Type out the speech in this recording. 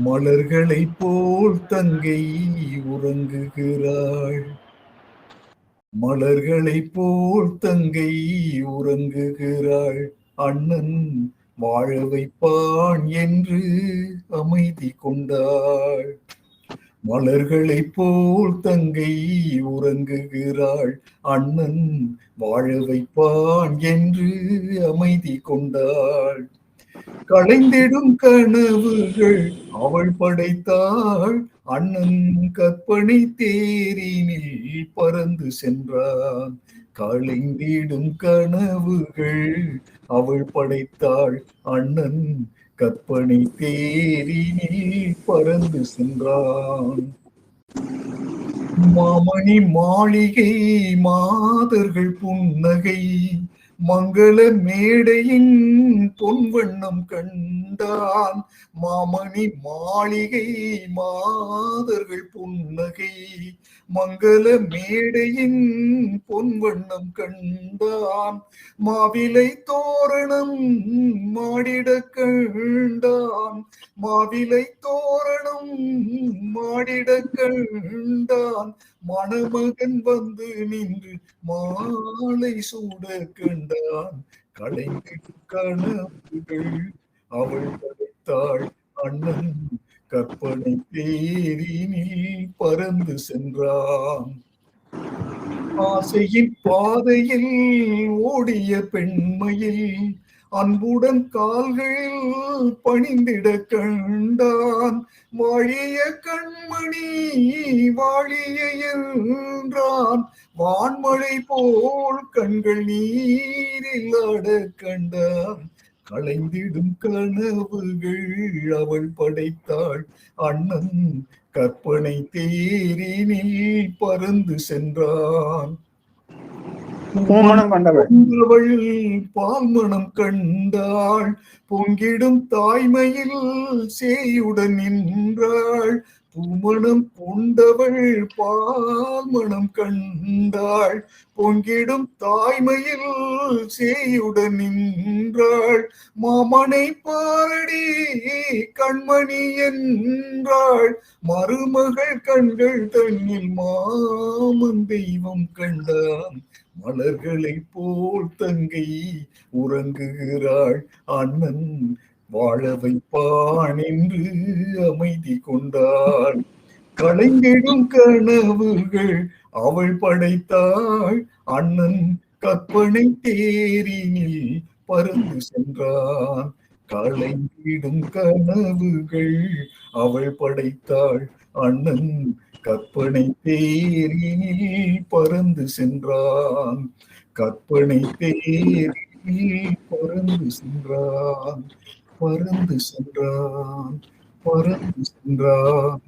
மலர்களைப் போல் தங்கை உறங்குகிறாள். மலர்களைப் போல் தங்கை உறங்குகிறாள். அண்ணன் வாழ வைப்பான் என்று அமைதி கொண்டாள். மலர்களைப் போல் தங்கை உறங்குகிறாள். அண்ணன் வாழ வைப்பான் என்று அமைதி கொண்டாள். களைந்திடும் கனவுகள் அவள் படைத்தாள். அண்ணன் கற்பனை தேரினில் பறந்து சென்றான். களைந்திடும் கனவுகள் அவள் படைத்தாள். அண்ணன் கற்பனை தேரினில் பறந்து சென்றான். மாமணி மாளிகை மாதர்கள் புன்னகை மங்கள மேடையின் பொன்வண்ணம் கண்டான் மாமணி மாளிகை மாதர்கள் புன்னகை. மங்கள மேடையின் பொன்வண்ணம் கண்டான் மாவிலை தோரணம் மாடிட கண்டான் மாவிலை தோரணம் மாடிட கண்டான். மணமகன் வந்து நின்று மாலை சூட கண்டான். களைந்திடும் கணப்புகள் அவள் படைத்தாள். அண்ணன் கற்பனை தேரினில் பறந்து சென்றான். ஆசையின் பாதையில் ஓடிய பெண்மையில் அன்புடன் கால்களில் பணிந்திட கண்டான். வாழிய கண்மணி வாழிய என்றான். வான்மழை போல் கண்கள் நீரில் ஆட கண்டான். களைந்திடும் கனவுகள் அவள் படைத்தாள். அண்ணன் கற்பனை தேரினில் பறந்து சென்றான். பூமணம் கண்டவள். அவள் பால்மணம் கண்டாள். பொங்கிடும் தாய்மையில் சேயுடன் நின்றாள். பூமணம் கொண்டவள் பால்மணம் கண்டாள். பொங்கிடும் தாய்மையில் சேயுடன் நின்றாள். மாமனை பாரடி கண்மணி என்றாள். மருமகள் கண்கள் தன்னில் மாமன் தெய்வம் கண்டான். மலர்களைப் போல் தங்கை உறங்குகிறாள். அண்ணன் வாழ வைப்பான் என்று அமைதி கொண்டாள். கலைஞிடும் கனவுகள் அவள் படைத்தாள். அண்ணன் கற்பனை தேரினில் பறந்து சென்றான். கலைந்திடும் கனவுகள் அவள் படைத்தாள். அண்ணன் கற்பனை தேரினில் பறந்து சென்றான். கற்பனை தேரினில் பறந்து சென்றான். பறந்து சென்றான் பறந்து சென்றான்.